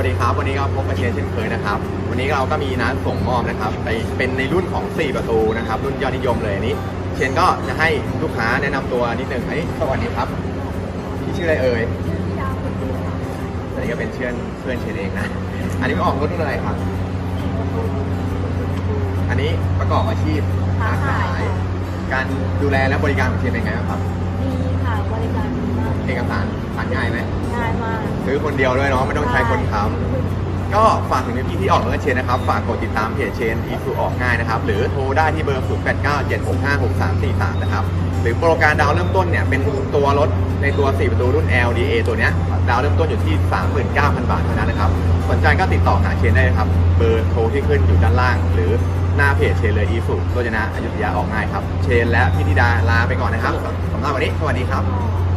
ครับวันนี้ก็พบกับเชนเช่นเคยนะครับ วันนี้เราก็มีนัดส่งมอบนะครับไปเป็นในรุ่นของ 4 ประตูนะครับ รุ่นยอดนิยมเลยอันนี้ เชนก็จะให้ลูกค้าแนะนำตัวนิดนึงอันนี้สวัสดีครับพี่ชื่ออะไรเอ่ยอันนี้ก็เป็นเพื่อนเพื่อนเชนเองนะ อันนี้ไม่ออกรถรุ่นอะไรครับ อันนี้ประกอบอาชีพค้าขายการดูแลและบริการของเชนเป็นไงบ้างครับดีค่ะบริการดีมากเอกสาร ผ่านง่ายไหมง่ายมากซื้อคนเดียวด้วยเนาะไม่ต้องใช้คนค้ำก็ฝากถึงพี่ๆที่ออกรถกับเชนนะครับ ฝากกดติดตามเพจเชนอีซูออกง่ายนะครับ หรือโทรได้ที่เบอร์ 0 8 9 7 6 5 6 3 4 3 นะครับ หรือโปรการดาวเริ่มต้นเนี่ย เป็นตัวรถในตัว 4 ประตูรุ่น LDA ตัวเนี้ยดาวเริ่มต้นอยู่ที่ 39,000 บาทเท่านั้นนะครับสนใจก็ติดต่อหาเชนได้เลยครับ เบอร์โทรที่ขึ้นอยู่ด้านล่าง หรือหน้าเพจเชนเลยอีซูโรจนะอยุธยาออกง่ายครับ เชนและพี่ธิดาลาไปก่อนนะครับสำหรับวันนี้สวัสดีครับค่ะ